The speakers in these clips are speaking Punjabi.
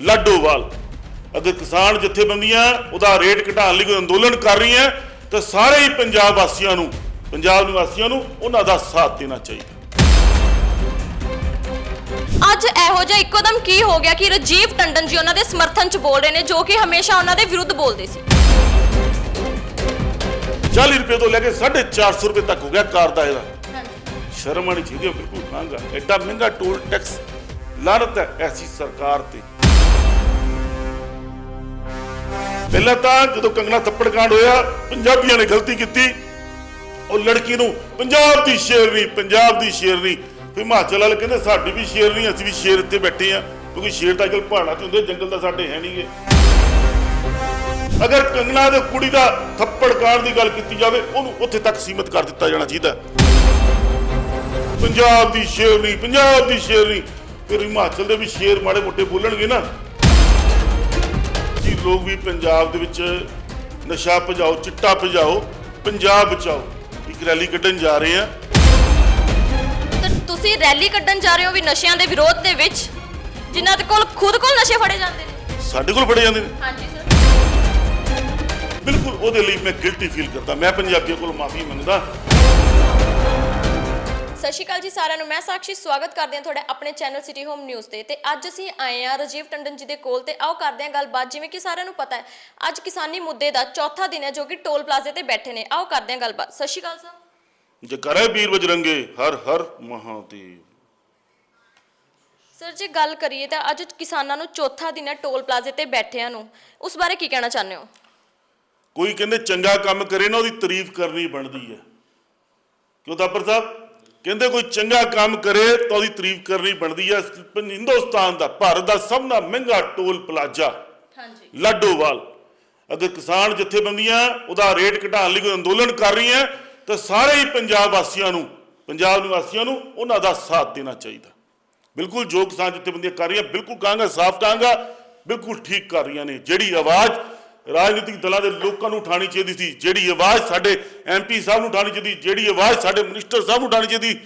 ਲਾਡੋਵਾਲ ਅਗਰ ਕਿਸਾਨ ਜਥੇਬੰਦੀਆਂ ਉਹਦਾ ਰੇਟ ਘਟਾਉਣ ਲਈ ਕੋਈ ਅੰਦੋਲਨ ਕਰ ਰਹੀਆਂ ਤਾਂ ਸਾਰੇ ਹੀ ਪੰਜਾਬ ਵਾਸੀਆਂ ਨੂੰ ਪੰਜਾਬ ਨਿਵਾਸੀਆਂ ਨੂੰ ਉਹਨਾਂ ਦਾ ਸਾਥ ਦੇਣਾ ਚਾਹੀਦਾ। ਅੱਜ ਇਹੋ ਜਿਹਾ ਇੱਕੋਦਮ ਕੀ ਹੋ ਗਿਆ ਕਿ ਰਜੀਵ ਟੰਡਨ ਜੀ ਉਹਨਾਂ ਦੇ ਸਮਰਥਨ ਚ ਬੋਲ ਰਹੇ ਨੇ ਜੋ ਕਿ ਹਮੇਸ਼ਾ ਉਹਨਾਂ ਦੇ ਵਿਰੁੱਧ ਬੋਲਦੇ ਸੀ। 40 ਰੁਪਏ ਤੋਂ ਲੈ ਕੇ 450 ਰੁਪਏ ਤੱਕ ਹੋ ਗਿਆ ਕਾਰ ਦਾ ਇਹਦਾ। ਸ਼ਰਮ ਆਣੀ ਚਾਹੀਦੀ ਹੈ ਬਿਲਕੁਲ ਖਾਂਗਾ ਐਡਾ ਮਹਿੰਗਾ ਟੋਲ ਟੈਕਸ ਲਾਨਤ ਹੈ ਐਸੀ ਸਰਕਾਰ ਤੇ। ਪਹਿਲਾਂ ਤਾਂ ਜਦੋਂ ਕੰਗਣਾ ਥੱਪੜ ਕਾਂਡ ਹੋਇਆ, ਪੰਜਾਬੀਆਂ ਨੇ ਗਲਤੀ ਕੀਤੀ। ਉਹ ਲੜਕੀ ਨੂੰ ਪੰਜਾਬ ਦੀ ਸ਼ੇਰਨੀ ਪੰਜਾਬ ਦੀ ਸ਼ੇਰਨੀ ਫਿਰ ਹਿਮਾਚਲ ਵਾਲੇ ਕਹਿੰਦੇ, ਸਾਡੀ ਵੀ ਸ਼ੇਰਨੀ ਅਸੀਂ ਵੀ ਸ਼ੇਰ ਇੱਥੇ ਬੈਠੇ ਆ ਕਿਉਂਕਿ ਸ਼ੇਰ ਤਾਂ ਅੱਜਕੱਲ ਪਹਾੜਾਂ 'ਚ ਹੁੰਦੇ ਜੰਗਲ ਤਾਂ ਸਾਡੇ ਹੈ ਨਹੀਂਗੇ ਅਗਰ ਕੰਗਣਾ ਦੇ ਕੁੜੀ ਦਾ ਥੱਪੜ ਕਾਂਡ ਦੀ ਗੱਲ ਕੀਤੀ ਜਾਵੇ, ਉਹਨੂੰ ਉੱਥੇ ਤੱਕ ਸੀਮਿਤ ਕਰ ਦਿੱਤਾ ਜਾਣਾ ਚਾਹੀਦਾ। ਪੰਜਾਬ ਦੀ ਸ਼ੇਰਨੀ ਪੰਜਾਬ ਦੀ ਸ਼ੇਰਨੀ ਫਿਰ ਹਿਮਾਚਲ ਦੇ ਵੀ ਸ਼ੇਰ ਮਾੜੇ ਮੋਟੇ ਬੋਲਣਗੇ ਨਾ। ਲੋਕ ਵੀ ਪੰਜਾਬ ਦੇ ਵਿੱਚ ਨਸ਼ਾ ਭਜਾਓ ਚਿੱਟਾ ਭਜਾਓ ਪੰਜਾਬ ਬਚਾਓ। ਇੱਕ ਰੈਲੀ ਕੱਢਣ ਜਾ ਰਹੇ ਆ ਤੁਸੀਂ ਰੈਲੀ ਕੱਢਣ ਜਾ ਰਹੇ ਹੋ ਵੀ ਨਸ਼ਿਆਂ ਦੇ ਵਿਰੋਧ ਦੇ ਵਿੱਚ ਜਿਨ੍ਹਾਂ ਦੇ ਕੋਲ ਖੁਦ ਕੋਲ ਨਸ਼ੇ ਫੜੇ ਜਾਂਦੇ ਨੇ। ਸਾਡੇ ਕੋਲ ਫੜੇ ਜਾਂਦੇ ਨੇ। ਹਾਂਜੀ ਸਰ। ਬਿਲਕੁਲ ਉਹਦੇ ਲਈ ਮੈਂ ਗਿਲਟੀ ਫੀਲ ਕਰਦਾ। ਮੈਂ ਪੰਜਾਬੀਆਂ ਕੋਲ ਮਾਫੀ ਮੰਗਦਾ। ਸਤਿ ਸ਼੍ਰੀ ਅਕਾਲ ਜੀ ਸਾਰਿਆਂ ਨੂੰ। ਮੈਂ ਸਾਕਸ਼ੀ ਸਵਾਗਤ ਕਰਦੀ ਹਾਂ ਤੁਹਾਡੇ ਆਪਣੇ ਚੈਨਲ ਸਿਟੀ ਹੋਮ ਨਿਊਜ਼ ਤੇ। ਤੇ ਅੱਜ ਅਸੀਂ ਆਏ ਹਾਂ ਰਜੀਵ ਟੰਡਨ ਜੀ ਦੇ ਕੋਲ ਤੇ ਆਓ ਕਰਦੇ ਹਾਂ ਗੱਲਬਾਤ। ਜਿਵੇਂ ਕਿ ਸਾਰਿਆਂ ਨੂੰ ਪਤਾ ਹੈ ਅੱਜ ਕਿਸਾਨੀ ਮੁੱਦੇ ਦਾ ਚੌਥਾ ਦਿਨ ਹੈ ਜੋ ਕਿ ਟੋਲ ਪਲਾਜ਼ੇ ਤੇ ਬੈਠੇ ਨੇ। ਆਓ ਕਰਦੇ ਹਾਂ ਗੱਲਬਾਤ। ਸਤਿ ਸ਼੍ਰੀ ਅਕਾਲ ਸਰ। ਜੇ ਕਰੇ ਵੀਰ ਬਜਰੰਗੇ ਹਰ ਹਰ ਮਹਾਦੇਵ ਸਰ ਜੇ ਗੱਲ ਕਰੀਏ ਤਾਂ ਅੱਜ ਕਿਸਾਨਾਂ ਨੂੰ ਚੌਥਾ ਦਿਨ ਹੈ ਟੋਲ ਪਲਾਜ਼ੇ ਤੇ ਬੈਠਿਆਂ ਨੂੰ। ਉਸ ਬਾਰੇ ਕੀ ਕਹਿਣਾ ਚਾਹੁੰਦੇ ਹੋ? ਕੋਈ ਕਹਿੰਦੇ ਚੰਗਾ ਕੰਮ ਕਰੇ ਨਾ ਉਹਦੀ ਤਾਰੀਫ ਕਰਨੀ ਬਣਦੀ ਹੈ। ਕਿਉਂ ਦਾਪਰ ਸਾਹਿਬ? ਕਹਿੰਦੇ ਕੋਈ ਚੰਗਾ ਕੰਮ ਕਰੇ ਤਾਂ ਉਹਦੀ ਤਾਰੀਫ ਕਰਨੀ ਬਣਦੀ ਹੈ ਹਿੰਦੁਸਤਾਨ ਦਾ ਭਾਰਤ ਦਾ ਸਭ ਤੋਂ ਮਹਿੰਗਾ ਟੋਲ ਪਲਾਜ਼ਾ ਹਾਂਜੀ। ਲਾਡੋਵਾਲ। ਅਗਰ ਕਿਸਾਨ ਜਥੇਬੰਦੀਆਂ ਉਹਦਾ ਰੇਟ ਘਟਾਉਣ ਲਈ ਕੋਈ ਅੰਦੋਲਨ ਕਰ ਰਹੀਆਂ ਤਾਂ ਸਾਰੇ ਹੀ ਪੰਜਾਬ ਵਾਸੀਆਂ ਨੂੰ ਪੰਜਾਬ ਨਿਵਾਸੀਆਂ ਨੂੰ ਉਹਨਾਂ ਦਾ ਸਾਥ ਦੇਣਾ ਚਾਹੀਦਾ। ਬਿਲਕੁਲ ਜੋ ਕਿਸਾਨ ਜਥੇਬੰਦੀਆਂ ਕਰ ਰਹੀਆਂ ਬਿਲਕੁਲ ਕਹਾਂਗਾ ਸਾਫ਼ ਕਹਾਂਗਾ ਬਿਲਕੁਲ ਠੀਕ ਕਰ ਰਹੀਆਂ ਨੇ। ਜਿਹੜੀ ਆਵਾਜ਼ ਰਾਜਨੀਤਿਕ ਦਲਾਂ ਦੇ ਲੋਕਾਂ ਨੂੰ ਉਠਾਣੀ ਚਾਹੀਦੀ ਸੀ, ਜਿਹੜੀ ਆਵਾਜ਼ ਸਾਡੇ ਐਮਪੀ ਸਾਹਿਬ ਨੂੰ ਉਠਾਣੀ ਚਾਹੀਦੀ, ਜਿਹੜੀ ਆਵਾਜ਼ ਸਾਡੇ ਮਿਨਿਸਟਰ ਸਾਹਿਬ ਨੂੰ ਉਠਾਣੀ ਚਾਹੀਦੀ,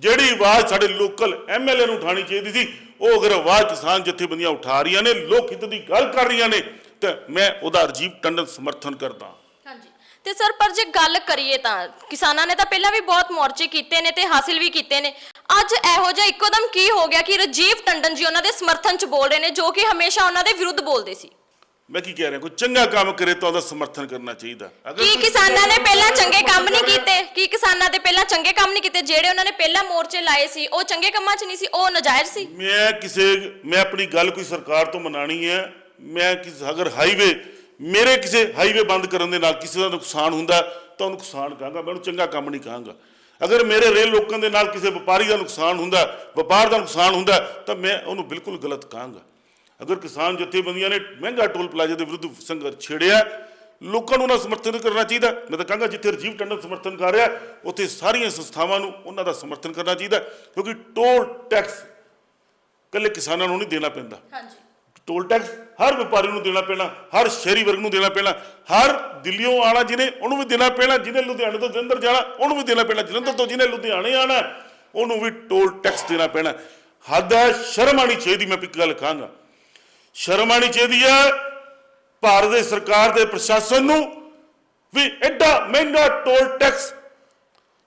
ਜਿਹੜੀ ਆਵਾਜ਼ ਸਾਡੇ ਲੋਕਲ ਐਮਐਲਏ ਨੂੰ ਉਠਾਣੀ ਚਾਹੀਦੀ ਸੀ, ਉਹ ਅਗਰ ਆਵਾਜ਼ ਕਿਸਾਨ ਜਥੇਬੰਦੀਆਂ ਉਠਾ ਰਹੀਆਂ ਨੇ, ਲੋਕ ਹਿੱਤ ਦੀ ਗੱਲ ਕਰ ਰਹੀਆਂ ਨੇ, ਤਾਂ ਮੈਂ ਉਹਦਾ ਰਜੀਵ ਟੰਡਨ ਸਮਰਥਨ ਕਰਦਾ ਹਾਂਜੀ। ਤੇ ਸਰ, ਪਰ ਜੇ ਗੱਲ ਕਰੀਏ ਤਾਂ, ਕਿਸਾਨਾਂ ਨੇ ਤਾਂ ਪਹਿਲਾਂ ਵੀ ਬਹੁਤ ਮੋਰਚੇ ਕੀਤੇ ਨੇ ਤੇ ਹਾਸਿਲ ਵੀ ਕੀਤੇ ਨੇ। ਅੱਜ ਇਹੋ ਜਿਹਾ ਇੱਕੋਦਮ ਕੀ ਹੋ ਗਿਆ ਕਿ ਰਜੀਵ ਟੰਡਨ ਜੀ ਉਹਨਾਂ ਦੇ ਸਮਰਥਨ ਚ ਬੋਲ ਰਹੇ ਨੇ, ਜੋ ਕਿ ਹਮੇਸ਼ਾ ਉਹਨਾਂ ਦੇ ਵਿਰੁੱਧ ਬੋਲਦੇ ਸੀ? ਮੈਂ ਕੀ ਕਹਿ ਰਿਹਾ ਕੋਈ ਚੰਗਾ ਕੰਮ ਕਰੇ ਤਾਂ ਉਹਦਾ ਸਮਰਥਨ ਕਰਨਾ ਚਾਹੀਦਾ। ਕੀ ਕੋਈ ਕਿਸਾਨਾਂ ਨੇ ਪਹਿਲਾਂ ਚੰਗੇ ਕੰਮ ਨਹੀਂ ਕੀਤੇ? ਕੀ ਕਿਸਾਨਾਂ ਦੇ ਪਹਿਲਾਂ ਚੰਗੇ ਕੰਮ ਨਹੀਂ ਕੀਤੇ? ਜਿਹੜੇ ਉਹਨਾਂ ਨੇ ਪਹਿਲਾਂ ਮੋਰਚੇ ਲਾਏ ਸੀ ਉਹ ਚੰਗੇ ਕੰਮਾਂ 'ਚ ਨਹੀਂ ਸੀ ਉਹ ਨਜਾਇਜ਼ ਸੀ? ਮੈਂ ਕਿਸੇ ਮੈਂ ਆਪਣੀ ਗੱਲ ਕੋਈ ਸਰਕਾਰ ਤੋਂ ਮਨਾਣੀ ਹੈ ਮੈਂ ਕਿਸ ਅਗਰ ਹਾਈਵੇ ਮੇਰੇ ਕਿਸੇ ਹਾਈਵੇ ਬੰਦ ਕਰਨ ਦੇ ਨਾਲ ਕਿਸੇ ਦਾ ਨੁਕਸਾਨ ਹੁੰਦਾ ਤਾਂ ਉਹਨੂੰ ਨੁਕਸਾਨ ਕਹਾਂਗਾ ਮੈਂ ਉਹਨੂੰ ਚੰਗਾ ਕੰਮ ਨਹੀਂ ਕਹਾਂਗਾ। ਅਗਰ ਮੇਰੇ ਰੇਲ ਲੋਕਾਂ ਦੇ ਨਾਲ ਕਿਸੇ ਵਪਾਰੀ ਦਾ ਨੁਕਸਾਨ ਹੁੰਦਾ ਵਪਾਰ ਦਾ ਨੁਕਸਾਨ ਹੁੰਦਾ ਤਾਂ ਮੈਂ ਉਹਨੂੰ ਬਿਲਕੁਲ ਗਲਤ ਕਹਾਂਗਾ। ਅਗਰ ਕਿਸਾਨ ਜਥੇਬੰਦੀਆਂ ਨੇ ਮਹਿੰਗਾ ਟੋਲ ਪਲਾਜ਼ਾ ਦੇ ਵਿਰੁੱਧ ਸੰਘਰਸ਼ ਛੇੜਿਆ ਲੋਕਾਂ ਨੂੰ ਉਹਨਾਂ ਸਮਰਥਨ ਕਰਨਾ ਚਾਹੀਦਾ। ਮੈਂ ਤਾਂ ਕਹਾਂਗਾ ਜਿੱਥੇ ਰਜੀਵ ਟੰਡਨ ਸਮਰਥਨ ਕਰ ਰਿਹਾ ਉੱਥੇ ਸਾਰੀਆਂ ਸੰਸਥਾਵਾਂ ਨੂੰ ਉਹਨਾਂ ਦਾ ਸਮਰਥਨ ਕਰਨਾ ਚਾਹੀਦਾ ਕਿਉਂਕਿ ਟੋਲ ਟੈਕਸ ਕੱਲੇ ਕਿਸਾਨਾਂ ਨੂੰ ਨਹੀਂ ਦੇਣਾ ਪੈਂਦਾ। ਹਾਂਜੀ। ਟੋਲ ਟੈਕਸ ਹਰ ਵਪਾਰੀ ਨੂੰ ਦੇਣਾ ਪੈਣਾ ਹਰ ਸ਼ਹਿਰੀ ਵਰਗ ਨੂੰ ਦੇਣਾ ਪੈਣਾ ਹਰ ਦਿੱਲੀੋਂ ਆਣਾ ਜਿਹਨੇ ਉਹਨੂੰ ਵੀ ਦੇਣਾ ਪੈਣਾ ਜਿਹਨੇ ਲੁਧਿਆਣੇ ਤੋਂ ਜਲੰਧਰ ਜਾਣਾ ਉਹਨੂੰ ਵੀ ਦੇਣਾ ਪੈਣਾ ਜਲੰਧਰ ਤੋਂ ਜਿਹਨੇ ਲੁਧਿਆਣੇ ਆਣਾ ਉਹਨੂੰ ਵੀ ਟੋਲ ਟੈਕਸ ਦੇਣਾ ਪੈਣਾ। ਹੱਦ ਹੈ ਸ਼ਰਮ ਆਣੀ ਚਾਹੀਦੀ ਮੈਂ ਇੱਕ ਗੱਲ ਕਹਾਂਗਾ। ਸ਼ਰਮ ਆਣੀ ਚਾਹੀਦੀ ਹੈ। ਭਾਰਤ ਦੇ ਸਰਕਾਰ ਦੇ ਪ੍ਰਸ਼ਾਸਨ ਨੂੰ ਵੀ ਐਡਾ ਮਹਿੰਗਾ ਟੋਲ ਟੈਕਸ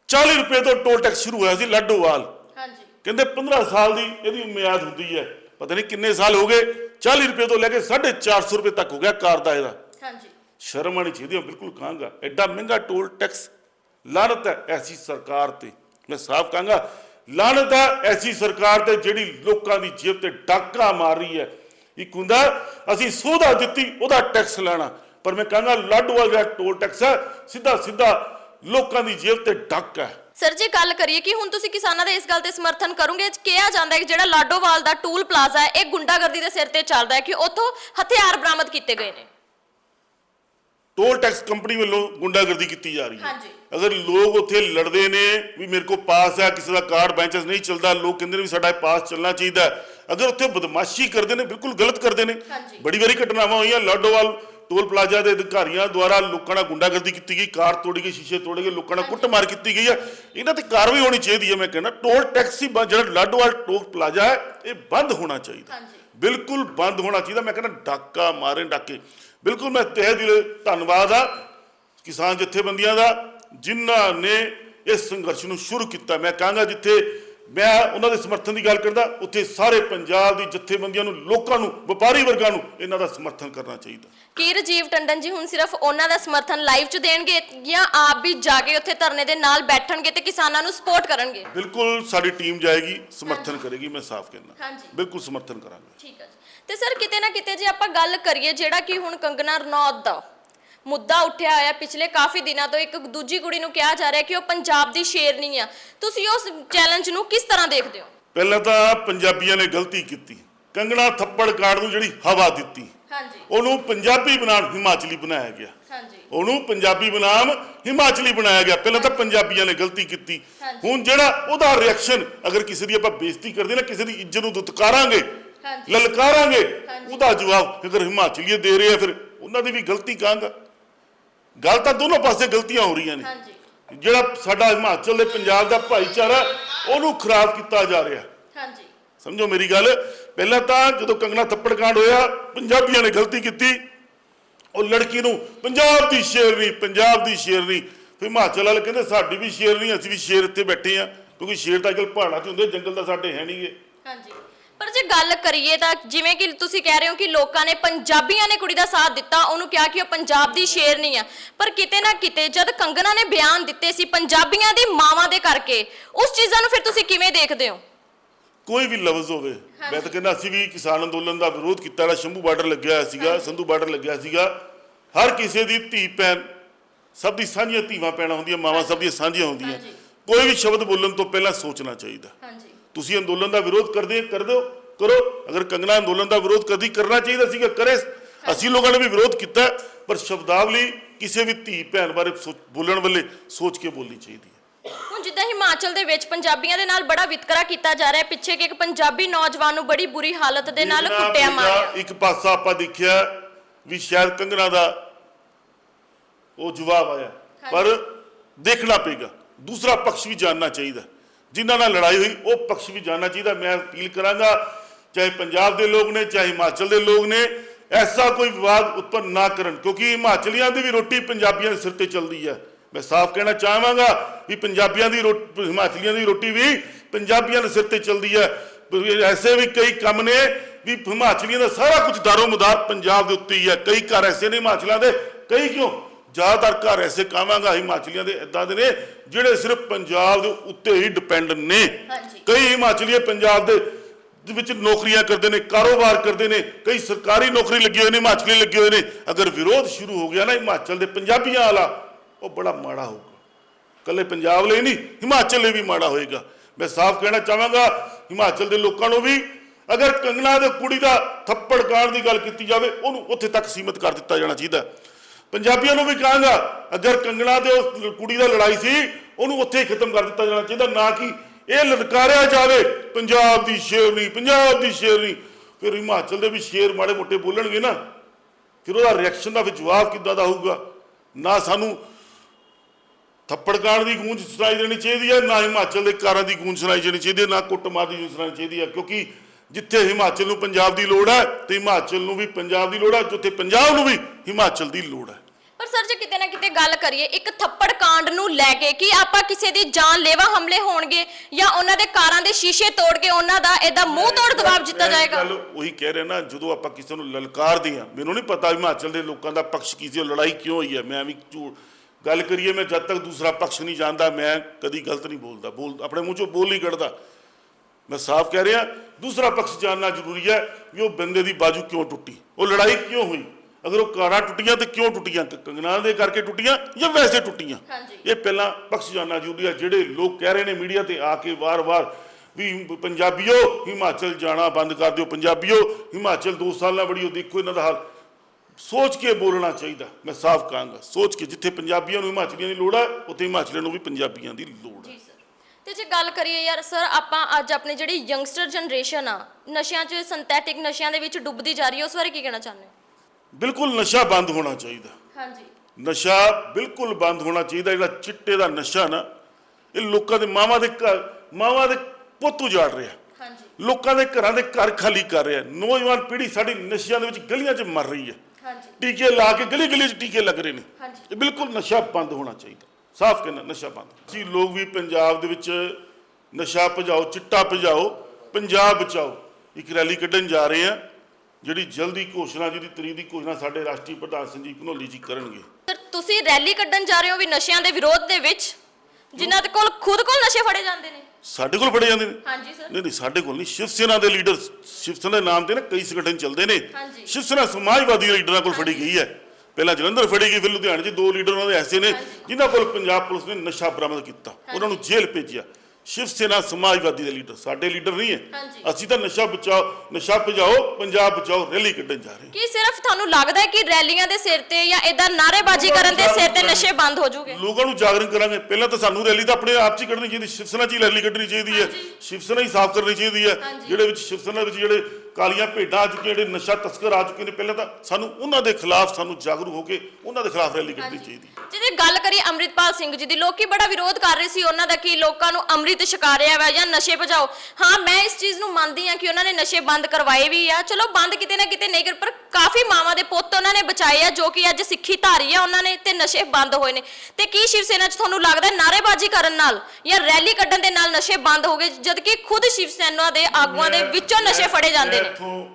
40 ਰੁਪਏ ਤੋਂ ਟੋਲ ਟੈਕਸ ਸ਼ੁਰੂ ਹੋਇਆ ਸੀ ਲਾਡੋਵਾਲ। ਹਾਂਜੀ। ਕਹਿੰਦੇ 15 ਸਾਲ ਦੀ ਇਹਦੀ ਮਿਆਦ ਹੁੰਦੀ ਹੈ। ਪਤਾ ਨਹੀਂ ਕਿੰਨੇ ਸਾਲ ਹੋ ਗਏ 40 ਰੁਪਏ ਤੋਂ ਲੈ ਕੇ 450 ਰੁਪਏ ਤੱਕ ਹੋ ਗਿਆ ਕਾਰ ਦਾ ਇਹਦਾ। ਹਾਂਜੀ। ਸ਼ਰਮ ਆਣੀ ਚਾਹੀਦੀ ਹੈ ਬਿਲਕੁਲ ਕਹਾਂਗਾ। ਐਡਾ ਮਹਿੰਗਾ ਟੋਲ ਟੈਕਸ ਲਾਨਤ ਹੈ ਐਸੀ ਸਰਕਾਰ ਤੇ। ਮੈਂ ਸਾਫ਼ ਕਹਾਂਗਾ ਲਾਨਤ ਹੈ ਐਸੀ ਸਰਕਾਰ ਤੇ ਜਿਹੜੀ ਲੋਕਾਂ ਦੀ ਜੇਬ ਤੇ ਡਾਕਾ ਮਾਰ ਰਹੀ ਹੈ। ਇੱਕ ਹੁੰਦਾ ਅਸੀਂ ਸੋਧਾ ਦਿੱਤੀ ਉਹਦਾ ਟੈਕਸ ਲੈਣਾ ਪਰ ਮੈਂ ਕਹਾਂਗਾ ਲਾਡੋਵਾਲ ਜਿਹੜਾ ਟੋਲ ਟੈਕਸ ਹੈ ਸਿੱਧਾ ਸਿੱਧਾ ਲੋਕਾਂ ਦੀ ਜੇਬ ਤੇ ਡਾਕਾ ਹੈ ਸਰ ਜੇ ਗੱਲ ਕਰੀਏ ਕਿ ਹੁਣ ਤੁਸੀਂ ਕਿਸਾਨਾਂ ਦੇ ਇਸ ਗੱਲ ਤੇ ਸਮਰਥਨ ਕਰੋਗੇ ਕਿਹਾ ਜਾਂਦਾ ਹੈ ਕਿ ਜਿਹੜਾ ਲਾਡੋਵਾਲ ਦਾ ਟੂਲ ਪਲਾਜ਼ਾ ਹੈ ਇਹ ਗੁੰਡਾਗਰਦੀ ਦੇ ਸਿਰ ਤੇ ਚੱਲਦਾ ਹੈ ਕਿ ਉੱਥੋਂ ਹਥਿਆਰ ਬਰਾਮਦ ਕੀਤੇ ਗਏ ਨੇ ਟੋਲ ਟੈਕਸ ਕੰਪਨੀ ਵੱਲੋਂ ਗੁੰਡਾਗਰਦੀ ਕੀਤੀ ਜਾ ਰਹੀ ਹੈ ਹਾਂਜੀ। ਅਗਰ ਲੋਕ ਉੱਥੇ ਲੜਦੇ ਨੇ ਵੀ ਮੇਰੇ ਕੋਲ ਪਾਸ ਹੈ ਕਿਸੇ ਦਾ ਕਾਰਡ ਬੈਂਚਸ ਨਹੀਂ ਚੱਲਦਾ ਲੋਕ ਕਹਿੰਦੇ ਨੇ ਵੀ ਸਾਡਾ ਪਾਸ ਚੱਲਣਾ ਚਾਹੀਦਾ। ਅਗਰ ਉੱਥੇ ਬਦਮਾਸ਼ੀ ਕਰਦੇ ਨੇ ਬਿਲਕੁਲ ਗਲਤ ਕਰਦੇ ਨੇ। ਬੜੀ ਵਾਰੀ ਘਟਨਾਵਾਂ ਹੋਈਆਂ ਲਾਡੋਵਾਲ ਟੋਲ ਪਲਾਜ਼ਾ ਦੇ ਅਧਿਕਾਰੀਆਂ ਦੁਆਰਾ ਲੋਕਾਂ ਨਾਲ ਗੁੰਡਾਗਰਦੀ ਕੀਤੀ ਗਈ ਕਾਰ ਤੋੜੀ ਗਈ ਸ਼ੀਸ਼ੇ ਤੋੜੇ ਗਏ ਲੋਕਾਂ ਨਾਲ ਕੁੱਟਮਾਰ ਕੀਤੀ ਗਈ ਹੈ ਇਹਨਾਂ ਤੇ ਕਾਰਵਾਈ ਹੋਣੀ ਚਾਹੀਦੀ ਹੈ ਮੈਂ ਕਹਿੰਦਾ। ਟੋਲ ਟੈਕਸੀ ਜਿਹੜਾ ਲਾਡੋਵਾਲ ਟੋਲ ਪਲਾਜ਼ਾ ਹੈ ਇਹ ਬੰਦ ਹੋਣਾ ਚਾਹੀਦਾ। ਬਿਲਕੁਲ ਬੰਦ ਹੋਣਾ ਚਾਹੀਦਾ। ਮੈਂ ਕਹਿੰਦਾ ਡਾਕਾ ਮਾਰੇ ਡਾਕੇ। ਬਿਲਕੁਲ ਮੈਂ ਤਹਿ ਦਿਲ ਧੰਨਵਾਦ ਆ ਕਿਸਾਨ ਜਥੇਬੰਦੀਆਂ ਦਾ ਜਿਨ੍ਹਾਂ ਨੇ ਇਸ ਸੰਘਰਸ਼ ਨੂੰ ਸ਼ੁਰੂ ਕੀਤਾ। ਮੈਂ ਕਹਾਂਗਾ ਜਿੱਥੇ ਮੈਂ ਉਹਨਾਂ ਦੇ ਸਮਰਥਨ ਦੀ ਗੱਲ ਕਰਦਾ ਉੱਥੇ ਸਾਰੇ ਪੰਜਾਬ ਦੀ ਜਥੇਬੰਦੀਆਂ ਨੂੰ ਲੋਕਾਂ ਨੂੰ ਵਪਾਰੀ ਵਰਗਾਂ ਨੂੰ ਇਹਨਾਂ ਦਾ ਸਮਰਥਨ ਕਰਨਾ ਚਾਹੀਦਾ। ਕੀ ਰਜੀਵ ਟੰਡਨ ਜੀ ਹੁਣ ਸਿਰਫ ਉਹਨਾਂ ਦਾ ਸਮਰਥਨ ਲਾਈਵ 'ਚ ਦੇਣਗੇ ਜਾਂ ਆਪ ਵੀ ਜਾ ਕੇ ਉੱਥੇ ਧਰਨੇ ਦੇ ਨਾਲ ਬੈਠਣਗੇ ਤੇ ਕਿਸਾਨਾਂ ਨੂੰ ਸਪੋਰਟ ਕਰਨਗੇ? ਬਿਲਕੁਲ ਸਾਡੀ ਟੀਮ ਜਾਏਗੀ ਸਮਰਥਨ ਕਰੇਗੀ ਮੈਂ ਸਾਫ਼ ਕਹਿੰਦਾ। ਹਾਂਜੀ। ਬਿਲਕੁਲ ਸਮਰਥਨ ਕਰਾਂਗੇ। ਠੀਕ ਹੈ ਜੀ। ਤੇ ਸਰ ਕਿਤੇ ਨਾ ਕਿਤੇ ਜੇ ਆਪਾਂ ਗੱਲ ਕਰੀਏ ਜਿਹੜਾ ਕਿ ਹੁਣ ਕੰਗਨਾ ਰਣੌਤ ਦਾ ਮੁੱਦਾ ਉੱਠਿਆ ਹੋਇਆ ਪਿਛਲੇ ਕਾਫੀ ਦਿਨਾਂ ਤੋਂ ਇੱਕ ਦੂਜੀ ਕੁੜੀ ਨੂੰ ਕਿਹਾ ਜਾ ਰਿਹਾ ਕਿ ਉਹ ਪੰਜਾਬ ਦੀ ਸ਼ੇਰਨੀ ਆ। ਤੁਸੀਂ ਉਸ ਚੈਲੰਜ ਨੂੰ ਕਿਸ ਤਰ੍ਹਾਂ ਦੇਖਦੇ ਹੋ? ਪਹਿਲਾਂ ਤਾਂ ਪੰਜਾਬੀਆਂ ਨੇ ਗਲਤੀ ਕੀਤੀ। ਕੰਗਣਾ ਥੱਪੜ ਕਾੜ ਨੂੰ ਜਿਹੜੀ ਹਵਾ ਦਿੱਤੀ। ਹਾਂਜੀ। ਉਹਨੂੰ ਪੰਜਾਬੀ ਬਨਾਮ ਹਿਮਾਚਲੀ ਬਣਾਇਆ ਗਿਆ। ਹਾਂਜੀ। ਉਹਨੂੰ ਪੰਜਾਬੀ ਬਨਾਮ ਹਿਮਾਚਲੀ ਬਣਾਇਆ ਗਿਆ। ਪਹਿਲਾਂ ਤਾਂ ਪੰਜਾਬੀਆਂ ਨੇ ਗਲਤੀ ਕੀਤੀ। ਹੁਣ ਜਿਹੜਾ ਉਹਦਾ ਰਿਐਕਸ਼ਨ ਅਗਰ ਕਿਸੇ ਦੀ ਆਪਾਂ ਬੇਇੱਜ਼ਤੀ ਕਰਦੇ ਨਾ ਕਿਸੇ ਦੀ ਇੱਜ਼ਤ ਨੂੰ ਦੁਤਕਾਰਾਂਗੇ ਹਾਂਜੀ। ਲਲਕਾਰਾਂਗੇ। ਉਹਦਾ ਜਵਾਬ ਅਗਰ ਹਿਮਾਚਲੀਏ ਦੇ ਰਹੇ ਆ ਫਿਰ ਉਹਨਾਂ ਦੀ ਵੀ ਗਲਤੀ ਕਹਾਂਗਾ ਗੱਲ ਤਾਂ ਦੋਨੋਂ ਪਾਸੇ ਗਲਤੀਆਂ ਹੋ ਰਹੀਆਂ ਨੇ। ਹਾਂਜੀ। ਜਿਹੜਾ ਸਾਡਾ ਹਿਮਾਚਲ ਦੇ ਪੰਜਾਬ ਦਾ ਭਾਈਚਾਰਾ ਉਹਨੂੰ ਖਰਾਬ ਕੀਤਾ ਜਾ ਰਿਹਾ। ਹਾਂਜੀ। ਸਮਝੋ ਮੇਰੀ ਗੱਲ। ਪਹਿਲਾਂ ਤਾਂ ਜਦੋਂ ਕੰਗਣਾ ਥੱਪੜ ਕਾਂਡ ਹੋਇਆ ਪੰਜਾਬੀਆਂ ਨੇ ਗਲਤੀ ਕੀਤੀ। ਉਹ ਲੜਕੀ ਨੂੰ ਪੰਜਾਬ ਦੀ ਸ਼ੇਰਨੀ ਪੰਜਾਬ ਦੀ ਸ਼ੇਰਨੀ ਫਿਰ ਹਿਮਾਚਲ ਵਾਲੇ ਕਹਿੰਦੇ ਸਾਡੀ ਵੀ ਸ਼ੇਰਨੀ ਅਸੀਂ ਵੀ ਸ਼ੇਰ ਇੱਥੇ ਬੈਠੇ ਆ ਕਿਉਂਕਿ ਸ਼ੇਰ ਤਾਂ ਅੱਜਕੱਲ ਪਹਾੜਾਂ 'ਚ ਹੁੰਦੇ ਜੰਗਲ ਤਾਂ ਸਾਡੇ ਹੈ ਨਹੀਂਗੇ ਹਾਂਜੀ। ਪਰ ਜੇ ਗੱਲ ਕਰੀਏ ਤਾਂ ਜਿਵੇਂ ਕਿ ਤੁਸੀਂ ਕਹਿ ਰਹੇ ਹੋ ਕਿ ਲੋਕਾਂ ਨੇ ਪੰਜਾਬੀਆਂ ਨੇ ਕੁੜੀ ਦਾ ਸਾਥ ਦਿੱਤਾ ਉਹਨੂੰ ਕਿਹਾ ਕਿ ਉਹ ਪੰਜਾਬ ਦੀ ਸ਼ੇਰਨੀ ਆ। ਪਰ ਕਿਤੇ ਨਾ ਕਿਤੇ ਜਦ ਕੰਗਨਾ ਨੇ ਬਿਆਨ ਦਿੱਤੇ ਸੀ ਪੰਜਾਬੀਆਂ ਦੀ ਮਾਵਾਂ ਦੇ ਕਰਕੇ ਉਸ ਚੀਜ਼ਾਂ ਨੂੰ ਫਿਰ ਤੁਸੀਂ ਕਿਵੇਂ ਦੇਖਦੇ ਹੋ? ਕੋਈ ਵੀ ਲਫ਼ਜ਼ ਹੋਵੇ। ਮੈਂ ਤਾਂ ਕਹਿੰਦਾ ਅਸੀਂ ਵੀ ਕਿਸਾਨ ਅੰਦੋਲਨ ਦਾ ਵਿਰੋਧ ਕੀਤਾ ਜਿਹੜਾ ਸ਼ੰਭੂ ਬਾਰਡਰ ਲੱਗਿਆ ਹੋਇਆ ਸੀਗਾ ਸੰਧੂ ਬਾਰਡਰ ਲੱਗਿਆ ਸੀਗਾ। ਹਰ ਕਿਸੇ ਦੀ ਧੀ ਭੈਣ ਸਭ ਦੀ ਸਾਂਝੀਆਂ ਧੀਵਾਂ ਪੈਣਾ ਹੁੰਦੀਆਂ ਮਾਵਾਂ ਸਭ ਦੀਆਂ ਸਾਂਝੀਆਂ ਹੁੰਦੀਆਂ। ਕੋਈ ਵੀ ਸ਼ਬਦ ਬੋਲਣ ਤੋਂ ਪਹਿਲਾਂ ਸੋਚਣਾ ਚਾਹੀਦਾ। ਤੁਸੀਂ ਅੰਦੋਲਨ ਦਾ ਵਿਰੋਧ ਕਰਦੇ ਕਰ ਦਿਓ ਕਰੋ। ਅਗਰ ਕੰਗਨਾ ਅੰਦੋਲਨ ਦਾ ਵਿਰੋਧ ਕਦੀ ਕਰਨਾ ਚਾਹੀਦਾ ਸੀਗਾ ਕਰੇ। ਅਸੀਂ ਲੋਕਾਂ ਨੇ ਵੀ ਵਿਰੋਧ ਕੀਤਾ ਪਰ ਸ਼ਬਦਾਵਲੀ ਕਿਸੇ ਵੀ ਧੀ ਭੈਣ ਬਾਰੇ ਬੋਲਣ ਵੇਲੇ ਸੋਚ ਕੇ ਬੋਲਣੀ ਚਾਹੀਦੀ ਹੈ। ਹੁਣ ਜਿੱਦਾਂ ਹਿਮਾਚਲ ਦੇ ਵਿੱਚ ਪੰਜਾਬੀਆਂ ਦੇ ਨਾਲ ਬੜਾ ਵਿਤਕਰਾ ਕੀਤਾ ਜਾ ਰਿਹਾ ਹੈ। ਪਿੱਛੇ ਕਿ ਇੱਕ ਪੰਜਾਬੀ ਨੌਜਵਾਨ ਨੂੰ ਬੜੀ ਬੁਰੀ ਹਾਲਤ ਦੇ ਨਾਲ ਕੁੱਟਿਆ ਮਾਰਿਆ। ਇੱਕ ਪਾਸਾ ਆਪਾਂ ਦੇਖਿਆ ਵੀ ਸ਼ਾਇਦ ਕੰਗਨਾ ਦਾ ਉਹ ਜਵਾਬ ਆਇਆ। ਪਰ ਦੇਖਣਾ ਪਏਗਾ। ਦੂਸਰਾ ਪਕਸ਼ ਵੀ ਜਾਨਣਾ ਚਾਹੀਦਾ। ਜਿਨ੍ਹਾਂ ਨਾਲ ਲੜਾਈ ਹੋਈ, ਉਹ ਪਕਸ਼ ਵੀ ਜਾਨਣਾ ਚਾਹੀਦਾ। ਮੈਂ ਅਪੀਲ ਕਰਾਂਗਾ, ਚਾਹੇ ਪੰਜਾਬ ਦੇ ਲੋਕ ਨੇ, ਚਾਹੇ ਹਿਮਾਚਲ ਦੇ ਲੋਕ ਨੇ, ਐਸਾ ਕੋਈ ਵਿਵਾਦ ਉਤਪੰਨ ਨਾ ਕਰਨ, ਕਿਉਂਕਿ ਹਿਮਾਚਲੀਆਂ ਦੀ ਵੀ ਰੋਟੀ ਪੰਜਾਬੀਆਂ ਦੇ ਸਿਰ ਤੇ ਚੱਲਦੀ ਹੈ। ਮੈਂ ਸਾਫ਼ ਕਹਿਣਾ ਚਾਹਾਂਗਾ ਵੀ ਪੰਜਾਬੀਆਂ ਦੀ ਰੋਟੀ ਹਿਮਾਚਲੀਆਂ ਦੀ ਰੋਟੀ ਵੀ ਪੰਜਾਬੀਆਂ ਦੇ ਸਿਰ ਤੇ ਚੱਲਦੀ ਹੈ। ਐਸੇ ਵੀ ਕਈ ਕੰਮ ਨੇ ਵੀ ਹਿਮਾਚਲੀਆਂ ਦਾ ਸਾਰਾ ਕੁਝ ਦਾਰੋ-ਮਦਾਰ ਪੰਜਾਬ ਦੇ ਉੱਤੇ ਹੀ ਹੈ। ਕਈ ਘਰ ਐਸੇ ਨੇ ਹਿਮਾਚਲਾਂ ਦੇ, ਕਈ ਕਿਉਂ? ਜ਼ਿਆਦਾਤਰ ਘਰ ਐਸੇ ਕਹਾਂਗਾ ਹਿਮਾਚਲੀਆਂ ਦੇ ਇਦਾਂ ਦੇ ਨੇ ਜਿਹੜੇ ਸਿਰਫ ਪੰਜਾਬ ਦੇ ਉੱਤੇ ਹੀ ਡਿਪੈਂਡ ਨੇ। ਕਈ ਹਿਮਾਚਲੀਏ ਪੰਜਾਬ ਦੇ ਦੇ ਵਿੱਚ ਨੌਕਰੀਆਂ ਕਰਦੇ ਨੇ ਕਾਰੋਬਾਰ ਕਰਦੇ ਨੇ ਕਈ ਸਰਕਾਰੀ ਨੌਕਰੀ ਲੱਗੇ ਹੋਏ ਨੇ ਹਿਮਾਚਲੀ ਲੱਗੇ ਹੋਏ ਨੇ। ਅਗਰ ਵਿਰੋਧ ਸ਼ੁਰੂ ਹੋ ਗਿਆ ਨਾ ਹਿਮਾਚਲ ਦੇ ਪੰਜਾਬੀਆਂ ਵਾਲਾ ਉਹ ਬੜਾ ਮਾੜਾ ਹੋਊਗਾ। ਕੱਲੇ ਪੰਜਾਬ ਲਈ ਨਹੀਂ ਹਿਮਾਚਲ ਲਈ ਵੀ ਮਾੜਾ ਹੋਏਗਾ। ਮੈਂ ਸਾਫ਼ ਕਹਿਣਾ ਚਾਹਾਂਗਾ ਹਿਮਾਚਲ ਦੇ ਲੋਕਾਂ ਨੂੰ ਵੀ ਅਗਰ ਕੰਗਨਾ ਦੇ ਕੁੜੀ ਦਾ ਥੱਪੜ ਕਾਣ ਦੀ ਗੱਲ ਕੀਤੀ ਜਾਵੇ ਉਹਨੂੰ ਉੱਥੇ ਤੱਕ ਸੀਮਿਤ ਕਰ ਦਿੱਤਾ ਜਾਣਾ ਚਾਹੀਦਾ। ਪੰਜਾਬੀਆਂ ਨੂੰ ਵੀ ਕਹਾਂਗਾ, ਅਗਰ ਕੰਗਣਾ ਤੇ ਉਸ ਕੁੜੀ ਦਾ ਲੜਾਈ ਸੀ, ਉਹਨੂੰ ਉੱਥੇ ਹੀ ਖਤਮ ਕਰ ਦਿੱਤਾ ਜਾਣਾ ਚਾਹੀਦਾ, ਨਾ ਕਿ ਇਹ ਲਲਕਾਰਿਆ ਜਾਵੇ, ਪੰਜਾਬ ਦੀ ਸ਼ੇਰਨੀ, ਪੰਜਾਬ ਦੀ ਸ਼ੇਰਨੀ। ਫਿਰ ਹਿਮਾਚਲ ਦੇ ਵੀ ਸ਼ੇਰ ਮਾੜੇ ਮੋਟੇ ਬੋਲਣਗੇ ਨਾ। ਫਿਰ ਉਹਦਾ ਰਿਐਕਸ਼ਨ ਦਾ ਫਿਰ ਜਵਾਬ ਕਿੱਦਾਂ ਦਾ ਹੋਊਗਾ? ਨਾ ਸਾਨੂੰ ਥੱਪੜ ਕਾਣ ਦੀ ਗੂੰਜ ਸੁਣਾਈ ਦੇਣੀ ਚਾਹੀਦੀ ਹੈ, ਨਾ ਹਿਮਾਚਲ ਦੇ ਕਾਰਾਂ ਦੀ ਗੂੰਜ ਸੁਣਾਈ ਦੇਣੀ ਚਾਹੀਦੀ ਹੈ, ਨਾ ਕੁੱਟਮਾਰ ਦੀ ਗੂੰਜ ਸੁਣਾਈ ਚਾਹੀਦੀ ਹੈ, ਕਿਉਂਕਿ ਜਿੱਥੇ ਹਿਮਾਚਲ ਨੂੰ ਪੰਜਾਬ ਦੀ ਲੋੜ ਹੈ, ਤੇ ਹਿਮਾਚਲ ਨੂੰ ਵੀ ਪੰਜਾਬ ਦੀ ਲੋੜ ਹੈ, ਜਿੱਥੇ ਪੰਜਾਬ ਨੂੰ ਵੀ ਹਿਮਾਚਲ ਦੀ ਲੋੜ ਹੈ। ਸਰ ਜੇ ਕਿਤੇ ਨਾ ਕਿਤੇ ਗੱਲ ਕਰੀਏ ਇੱਕ ਥੱਪੜ ਕਾਂਡ ਨੂੰ ਲੈ ਕੇ ਕਿ ਆਪਾਂ ਕਿਸੇ ਦੀ ਜਾਨ ਲੈਵਾ ਹਮਲੇ ਹੋਣਗੇ ਜਾਂ ਉਹਨਾਂ ਦੇ ਕਾਰਾਂ ਦੇ ਸ਼ੀਸ਼ੇ ਤੋੜ ਕੇ ਉਹਨਾਂ ਦਾ ਇਹਦਾ ਮੂੰਹ ਤੋੜ ਜਵਾਬ ਦਿੱਤਾ ਜਾਏਗਾ? ਗੱਲ ਉਹੀ ਕਹਿ ਰਿਹਾ ਨਾ ਜਦੋਂ ਆਪਾਂ ਕਿਸੇ ਨੂੰ ਲਲਕਾਰਦੇ ਆ ਮੈਨੂੰ ਨਹੀਂ ਪਤਾ ਹਿਮਾਚਲ ਦੇ ਲੋਕਾਂ ਦਾ ਪਕਸ਼ ਕੀ ਸੀ ਉਹ ਲੜਾਈ ਕਿਉਂ ਹੋਈ ਹੈ ਮੈਂ ਵੀ ਝੂਠ ਗੱਲ ਕਰੀਏ ਮੈਂ ਜਦ ਤੱਕ ਦੂਸਰਾ ਪਕਸ਼ ਨਹੀਂ ਜਾਣਦਾ ਮੈਂ ਕਦੀ ਗਲਤ ਨਹੀਂ ਬੋਲਦਾ ਬੋਲ ਆਪਣੇ ਮੂੰਹ ਚੋਂ ਬੋਲ ਨਹੀਂ ਕੱਢਦਾ। ਮੈਂ ਸਾਫ਼ ਕਹਿ ਰਿਹਾ ਦੂਸਰਾ ਪਕਸ਼ ਜਾਣਨਾ ਜ਼ਰੂਰੀ ਹੈ ਵੀ ਉਹ ਬੰਦੇ ਦੀ ਬਾਜੂ ਕਿਉਂ ਟੁੱਟੀ ਉਹ ਲੜਾਈ ਕਿਉਂ ਹੋਈ? ਅਗਰ ਉਹ ਕਾਰਾਂ ਟੁੱਟੀਆਂ ਤੇ ਕਿਉਂ ਟੁੱਟੀਆਂ? ਕੰਗਨਾ ਦੇ ਕਰਕੇ ਟੁੱਟੀਆਂ ਜਾਂ ਵੈਸੇ ਟੁੱਟੀਆਂ। ਇਹ ਪਹਿਲਾਂ ਪਕਸ਼ ਜਾਣਨਾ ਜ਼ਰੂਰੀ ਹੈ ਜਿਹੜੇ ਲੋਕ ਕਹਿ ਰਹੇ ਨੇ ਮੀਡੀਆ ਤੇ ਆ ਕੇ ਵਾਰ-ਵਾਰ ਵੀ ਪੰਜਾਬੀਓ ਹਿਮਾਚਲ ਜਾਣਾ ਬੰਦ ਕਰ ਦਿਓ ਪੰਜਾਬੀਓ ਹਿਮਾਚਲ ਦੋ ਸਾਲਾਂ ਬੜੀ ਉਹ ਦੇਖੋ ਇਹਨਾਂ ਦਾ ਹਾਲ। ਸੋਚ ਕੇ ਬੋਲਣਾ ਚਾਹੀਦਾ ਮੈਂ ਸਾਫ਼ ਕਹਾਂਗਾ ਸੋਚ ਕੇ ਜਿੱਥੇ ਪੰਜਾਬੀਆਂ ਨੂੰ ਹਿਮਾਚਲੀਆਂ ਦੀ ਲੋੜ ਹੈ ਉੱਥੇ ਹਿਮਾਚਲੀਆਂ ਨੂੰ ਵੀ ਪੰਜਾਬੀਆਂ ਦੀ ਲੋੜ ਹੈ ਤੇ ਜੇ ਗੱਲ ਕਰੀਏ ਯਾਰ ਸਰ ਆਪਾਂ ਅੱਜ ਆਪਣੀ ਜਿਹੜੀ ਯੰਗਸਟਰ ਜਨਰੇਸ਼ਨ ਆ ਨਸ਼ਿਆਂ 'ਚ ਸਿੰਥੈਟਿਕ ਨਸ਼ਿਆਂ ਦੇ ਵਿੱਚ ਡੁੱਬਦੀ ਜਾ ਰਹੀ ਹੈ ਉਸ ਬਾਰੇ ਕੀ ਕਹਿਣਾ ਚਾਹੁੰਦੇ ਹੋ? ਬਿਲਕੁਲ ਨਸ਼ਾ ਬੰਦ ਹੋਣਾ ਚਾਹੀਦਾ। ਹਾਂਜੀ। ਨਸ਼ਾ ਬਿਲਕੁਲ ਬੰਦ ਹੋਣਾ ਚਾਹੀਦਾ ਜਿਹੜਾ ਚਿੱਟੇ ਦਾ ਨਸ਼ਾ ਨਾ ਇਹ ਲੋਕਾਂ ਦੇ ਮਾਵਾਂ ਦੇ ਘਰ ਮਾਵਾਂ ਦੇ ਪੁੱਤ ਉਜਾੜ ਰਿਹਾ। ਹਾਂਜੀ। ਲੋਕਾਂ ਦੇ ਘਰਾਂ ਦੇ ਘਰ ਖਾਲੀ ਕਰ ਰਿਹਾ। ਨੌਜਵਾਨ ਪੀੜ੍ਹੀ ਸਾਡੀ ਨਸ਼ਿਆਂ ਦੇ ਵਿੱਚ ਗਲੀਆਂ 'ਚ ਮਰ ਰਹੀ ਹੈ। ਹਾਂਜੀ। ਟੀਕੇ ਲਾ ਕੇ ਗਲੀ ਗਲੀ 'ਚ ਟੀਕੇ ਲੱਗ ਰਹੇ ਨੇ। ਹਾਂਜੀ। ਇਹ ਬਿਲਕੁਲ ਨਸ਼ਾ ਬੰਦ ਹੋਣਾ ਚਾਹੀਦਾ। ਸਾਫ਼ ਕਹਿਣਾ ਨਸ਼ਾ ਬੰਦ। ਜੀ ਲੋਕ ਵੀ ਪੰਜਾਬ ਦੇ ਵਿੱਚ ਨਸ਼ਾ ਭਜਾਓ ਚਿੱਟਾ ਭਜਾਓ ਪੰਜਾਬ ਬਚਾਓ। ਇੱਕ ਰੈਲੀ ਕੱਢਣ ਜਾ ਰਹੇ ਆ ਜਿਹੜੀ ਜਲਦੀ ਘੋਸ਼ਣਾ ਜਿਹਦੀ ਤਰੀਕ ਦੀ ਘੋਸ਼ਣਾ ਸਾਡੇ ਰਾਸ਼ਟਰੀ ਪ੍ਰਧਾਨ ਸੰਜੀਵ ਘਨੌਲੀ ਜੀ ਕਰਨਗੇ। ਸਰ ਤੁਸੀਂ ਰੈਲੀ ਕੱਢਣ ਜਾ ਰਹੇ ਹੋ ਵੀ ਨਸ਼ਿਆਂ ਦੇ ਵਿਰੋਧ ਦੇ ਵਿੱਚ ਜਿਨ੍ਹਾਂ ਦੇ ਕੋਲ ਖੁਦ ਕੋਲ ਨਸ਼ੇ ਫੜੇ ਜਾਂਦੇ ਨੇ। ਸਾਡੇ ਕੋਲ ਫੜੇ ਜਾਂਦੇ ਨੇ? ਹਾਂਜੀ ਸਰ। ਨਹੀਂ ਨਹੀਂ ਸਾਡੇ ਕੋਲ ਨਹੀਂ। ਸ਼ਿਵ ਸੈਨਾ ਦੇ ਲੀਡਰ ਸ਼ਿਵ ਸੈਨਾ ਦੇ ਨਾਮ ਤੇ ਨਾ ਕਈ ਸੰਗਠਨ ਚੱਲਦੇ ਨੇ। ਹਾਂਜੀ। ਸ਼ਿਵ ਸੈਨਾ ਸਮਾਜਵਾਦੀ ਲੀਡਰਾਂ ਕੋਲ ਫੜੀ ਗਈ ਹੈ। ਪਹਿਲਾਂ ਜਲੰਧਰ ਫੜੀ ਗਈ ਫਿਰ ਲੁਧਿਆਣੇ 'ਚ ਦੋ ਲੀਡਰ ਉਹਨਾਂ ਦੇ ਐਸੇ ਨੇ ਜਿਨ੍ਹਾਂ ਕੋਲ ਪੰਜਾਬ ਪੁਲਿਸ ਨੇ ਨਸ਼ਾ ਬਰਾਮਦ ਕੀਤਾ। ਉਹਨਾਂ ਨੂੰ ਜੇਲ੍ਹ ਭੇਜਿਆ। ਸ਼ਿਵ ਸੈਨਾ ਸਮਾਜਵਾਦੀ ਦੇ ਲੀਡਰ ਸਾਡੇ ਲੀਡਰ ਨਹੀਂ ਹੈ ਹਾਂਜੀ। ਅਸੀਂ ਤਾਂ ਨਸ਼ਾ ਬਚਾਓ ਨਸ਼ਾ ਭਜਾਓ ਪੰਜਾਬ ਬਚਾਓ ਰੈਲੀ ਕੱਢਣ ਜਾ ਰਹੇ ਹਾਂ ਕੀ ਸਿਰਫ ਤੁਹਾਨੂੰ ਲੱਗਦਾ ਹੈ ਕਿ ਰੈਲੀਆਂ ਦੇ ਸਿਰ ਤੇ ਜਾਂ ਇਦਾਂ ਨਾਅਰੇਬਾਜ਼ੀ ਕਰਨ ਦੇ ਸਿਰ ਤੇ ਨਸ਼ੇ ਬੰਦ ਹੋ ਜੂਗੇ ਲੋਕਾਂ ਨੂੰ ਜਾਗਰਣ ਕਰਾਂਗੇ ਪਹਿਲਾਂ ਤਾਂ ਸਾਨੂੰ ਰੈਲੀ ਤਾਂ ਆਪਣੇ ਆਪ 'ਚ ਹੀ ਕੱਢਣੀ ਚਾਹੀਦੀ ਸ਼ਿਵ ਸੈਨਾ 'ਚ ਹੀ ਰੈਲੀ ਕੱਢਣੀ ਚਾਹੀਦੀ ਹੈ। ਸ਼ਿਵ ਸੈਨਾ ਹੀ ਸਾਫ਼ ਕਰਨੀ ਚਾਹੀਦੀ ਹੈ। ਜਿਹੜੇ ਵਿੱਚ ਸ਼ਿਵ ਸੈਨਾ ਵਿੱਚ ਜਿਹੜੇ ਕਾਲੀਆਂ ਭੇਡਾਂ ਆ ਚੁੱਕੀਆਂ ਜਿਹੜੇ ਨਸ਼ਾ ਤਸਕਰ ਆ ਚੁੱਕੇ ਨੇ ਪਹਿਲਾਂ ਤਾਂ ਸਾਨੂੰ ਉਹਨਾਂ ਦੇ ਖਿਲਾਫ ਸਾਨੂੰ ਜਾਗਰੂਕ ਹੋ ਕੇ ਉਹਨਾਂ ਦੇ ਖਿਲਾਫ ਰੈਲੀ ਕੱਢਣੀ ਚਾਹੀਦੀ। ਹੈ ਜਿਹਦੇ ਗੱਲ ਕਰੀ ਅੰਮ੍ਰਿਤਪਾਲ ਸਿੰਘ ਜੀ ਦੀ ਲੋਕੀ ਬੜਾ ਵਿਰੋਧ ਕਰ ਰਹੇ ਸੀ ਉਹਨਾਂ ਦਾ ਕਿ ਲੋਕਾਂ ਨੂੰ ਅੰਮ੍ਰਿਤ ਛਕਾਰਿਆ ਵਾ ਜਾਂ ਨਸ਼ੇ ਭਜਾਓ। ਹਾਂ ਮੈਂ ਇਸ ਚੀਜ਼ ਨੂੰ ਮੰਨਦੀ ਹਾਂ ਕਿ ਉਹਨਾਂ ਨੇ ਨਸ਼ੇ ਬੰਦ ਕਰਵਾਏ ਵੀ ਆ। ਚਲੋ ਬੰਦ ਕਿਤੇ ਨਾ ਕਿਤੇ ਨਹੀਂ ਕਰ ਪਰ ਕਾਫੀ ਮਾਵਾਂ ਦੇ ਪੁੱਤ ਉਹਨਾਂ ਨੇ ਬਚਾਏ ਆ ਜੋ ਕਿ ਅੱਜ ਸਿੱਖੀ ਧਾਰੀ ਆ ਉਹਨਾਂ ਨੇ ਤੇ ਨਸ਼ੇ ਬੰਦ ਹੋਏ ਨੇ। ਤੇ ਕੀ ਸ਼ਿਵ ਸੈਨਾ 'ਚ ਤੁਹਾਨੂੰ ਲੱਗਦਾ ਹੈ ਨਾਅਰੇਬਾਜ਼ੀ ਕਰਨ ਨਾਲ ਜਾਂ ਰੈਲੀ ਕੱਢਣ ਦੇ ਨਾਲ ਨਸ਼ੇ ਬੰਦ ਹੋ ਗਏ ਜਦ ਕਿ ਖੁਦ ਸ਼ਿਵ ਸੈਨਾ ਦੇ ਆਗੂਆਂ ਦੇ ਵਿੱਚੋਂ ਨਸ਼ੇ ਫੜੇ ਜਾਂਦੇ ਇੱਥੋਂ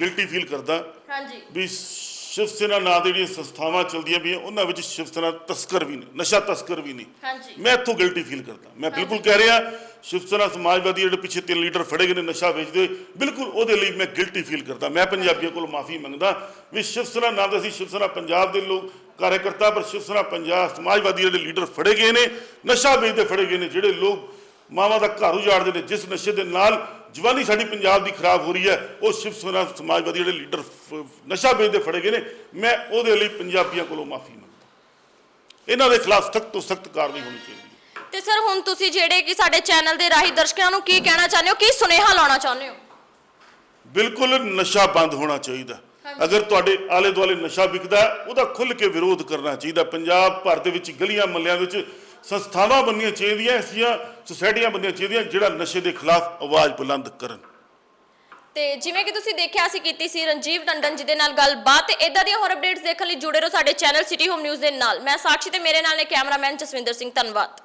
ਗਿਲਟੀ ਫੀਲ ਕਰਦਾ। ਹਾਂਜੀ। ਵੀ ਸ਼ਿਵ ਸੈਨਾ ਨਾਂ ਦੀ ਜਿਹੜੀਆਂ ਸੰਸਥਾਵਾਂ ਚੱਲਦੀਆਂ ਵੀ ਉਹਨਾਂ ਵਿੱਚ ਸ਼ਿਵ ਸੈਨਾ ਤਸਕਰ ਵੀ ਨੇ ਨਸ਼ਾ ਤਸਕਰ ਵੀ ਨੇ। ਹਾਂਜੀ। ਮੈਂ ਇੱਥੋਂ ਗਿਲਟੀ ਫੀਲ ਕਰਦਾ। ਮੈਂ ਬਿਲਕੁਲ ਕਹਿ ਰਿਹਾ ਸ਼ਿਵ ਸੈਨਾ ਸਮਾਜਵਾਦੀ ਜਿਹੜੇ ਪਿੱਛੇ ਤਿੰਨ ਲੀਡਰ ਫੜੇ ਗਏ ਨੇ ਨਸ਼ਾ ਵੇਚਦੇ ਬਿਲਕੁਲ ਉਹਦੇ ਲਈ ਮੈਂ ਗਿਲਟੀ ਫੀਲ ਕਰਦਾ। ਮੈਂ ਪੰਜਾਬੀਆਂ ਕੋਲ ਮਾਫੀ ਮੰਗਦਾ ਵੀ ਸ਼ਿਵ ਸੈਨਾ ਨਾਂ ਦੇ ਅਸੀਂ ਸ਼ਿਵ ਸੈਨਾ ਪੰਜਾਬ ਦੇ ਲੋਕ ਕਾਰਜਕਰਤਾ ਪਰ ਸ਼ਿਵ ਸੈਨਾ ਪੰਜਾਬ ਸਮਾਜਵਾਦੀ ਜਿਹੜੇ ਲੀਡਰ ਫੜੇ ਗਏ ਨੇ ਨਸ਼ਾ ਵੇਚਦੇ ਫੜੇ ਗਏ ਨੇ ਜਿਹੜੇ ਲੋਕ ਮਾਵਾਂ ਦਾ ਘਰ ਉਜਾੜਦੇ ਨੇ ਜਿਸ ਨਸ਼ੇ ਦੇ ਨਾਲ ਜਵਾਨੀ ਸਾਡੀ ਪੰਜਾਬ ਦੀ ਖਰਾਬ ਹੋ ਰਹੀ ਹੈ ਉਹ ਸ਼ਿਵ ਸੈਨਾ ਸਮਾਜਵਾਦੀ ਜਿਹੜੇ ਲੀਡਰ ਨਸ਼ਾ ਵੇਚਦੇ ਫੜੇ ਗਏ ਨੇ ਮੈਂ ਉਹਦੇ ਲਈ ਪੰਜਾਬੀਆਂ ਕੋਲੋਂ ਮਾਫੀ ਮੰਗਦਾ। ਇਹਨਾਂ ਦੇ ਖਿਲਾਫ ਸਖਤ ਤੋਂ ਸਖਤ ਕਾਰਵਾਈ ਹੋਣੀ ਚਾਹੀਦੀ ਹੈ। ਤੇ ਸਰ ਹੁਣ ਤੁਸੀਂ ਜਿਹੜੇ ਕਿ ਸਾਡੇ ਚੈਨਲ ਦੇ ਰਾਹੀਂ ਦਰਸ਼ਕਾਂ ਨੂੰ ਕੀ ਕਹਿਣਾ ਚਾਹੁੰਦੇ ਹੋ ਕੀ ਸੁਨੇਹਾ ਲਾਉਣਾ ਚਾਹੁੰਦੇ ਹੋ? ਬਿਲਕੁਲ ਨਸ਼ਾ ਬੰਦ ਹੋਣਾ ਚਾਹੀਦਾ। ਅਗਰ ਤੁਹਾਡੇ ਆਲੇ ਦੁਆਲੇ ਨਸ਼ਾ ਵਿਕਦਾ ਉਹਦਾ ਖੁੱਲ ਕੇ ਵਿਰੋਧ ਕਰਨਾ ਚਾਹੀਦਾ। ਪੰਜਾਬ ਭਰ ਦੇ ਵਿੱਚ ਗਲੀਆਂ ਮੱਲਿਆਂ ਵਿੱਚ ਸੰਸਥਾਵਾਂ ਬਣਨੀਆਂ ਚਾਹੀਦੀਆਂ ਐਸੀਆਂ ਸੁਸਾਇਟੀਆਂ ਬਣਨੀਆਂ ਚਾਹੀਦੀਆਂ ਜਿਹੜਾ ਨਸ਼ੇ ਦੇ ਖਿਲਾਫ ਆਵਾਜ਼ ਬੁਲੰਦ ਕਰਨ। ਤੇ ਜਿਵੇਂ ਕਿ ਤੁਸੀਂ ਦੇਖਿਆ ਅਸੀਂ ਕੀਤੀ ਸੀ ਰਣਜੀਵ ਟੰਡਨ ਜੀ ਦੇ ਨਾਲ ਗੱਲਬਾਤ, ਤੇ ਇਦਾਂ ਦੀਆਂ ਹੋਰ ਅਪਡੇਟਸ ਦੇਖਣ ਲਈ ਜੁੜੇ ਰਹੋ ਸਾਡੇ ਚੈਨਲ ਸਿਟੀ ਹੋਮ ਨਿਊਜ਼ ਦੇ ਨਾਲ। ਮੈਂ ਸਾਕਸ਼ੀ ਤੇ ਮੇਰੇ ਨਾਲ ਨੇ ਕੈਮਰਾਮੈਨ ਜਸਵਿੰਦਰ ਸਿੰਘ, ਧੰਨਵਾਦ।